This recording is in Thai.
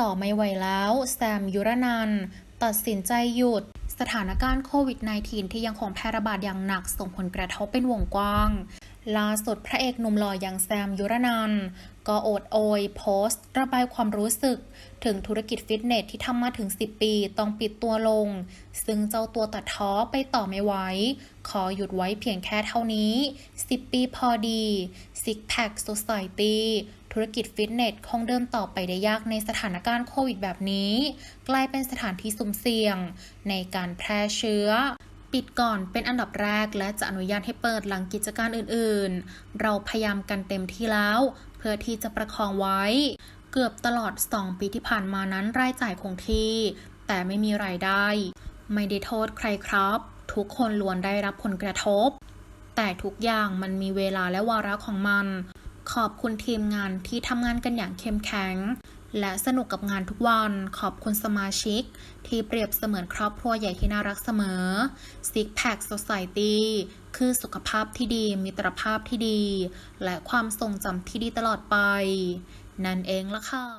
ต่อไม่ไหวแล้ว แซมยุรนันตัดสินใจหยุด สถานการณ์โควิด -19 ที่ยังคงแพร่ระบาดอย่างหนักส่งผลกระทบเป็นวงกว้าง ล่าสุดพระเอกหนุ่มหล่ออย่างแซมยุรนันก็โอดโอย โพสต์ ระบายความรู้สึก ถึงธุรกิจฟิตเนสที่ทำมาถึง 10 ปีต้องปิดตัวลง ซึ่งเจ้าตัวตัดท้อไปต่อไม่ไหวขอหยุดไว้เพียงแค่เท่านี้ 10 ปีพอดี Six Pack Society ธุรกิจฟิตเนสคงเดินต่อไปได้ยากในสถานการณ์โควิดแบบนี้ กลายเป็นสถานที่สุ่มเสี่ยง ในการแพร่เชื้อ ปิดก่อนเป็นอันดับแรกและจะอนุญาตให้เปิดหลังกิจการอื่นๆ เราพยายามกันเต็มที่แล้ว เพื่อที่จะประคองไว้ เกือบตลอด 2 ปีที่ผ่านมานั้นรายจ่ายคงที่ แต่ไม่มีรายได้ ไม่ได้โทษใครครับ ทุกคนล้วนได้รับผลกระทบ แต่ทุกอย่างมันมีเวลาและวาระของมัน ขอบคุณทีมงานที่ทำงานกันอย่างเข้มแข็ง และสนุกกับงานทุกวัน ขอบคุณสมาชิก ที่เปรียบเสมือนครอบครัวใหญ่ที่น่ารักเสมอ Six Pack Society คือสุขภาพที่ดี มิตรภาพที่ดี และความทรงจำที่ดีตลอดไป นั่นเองละค่ะ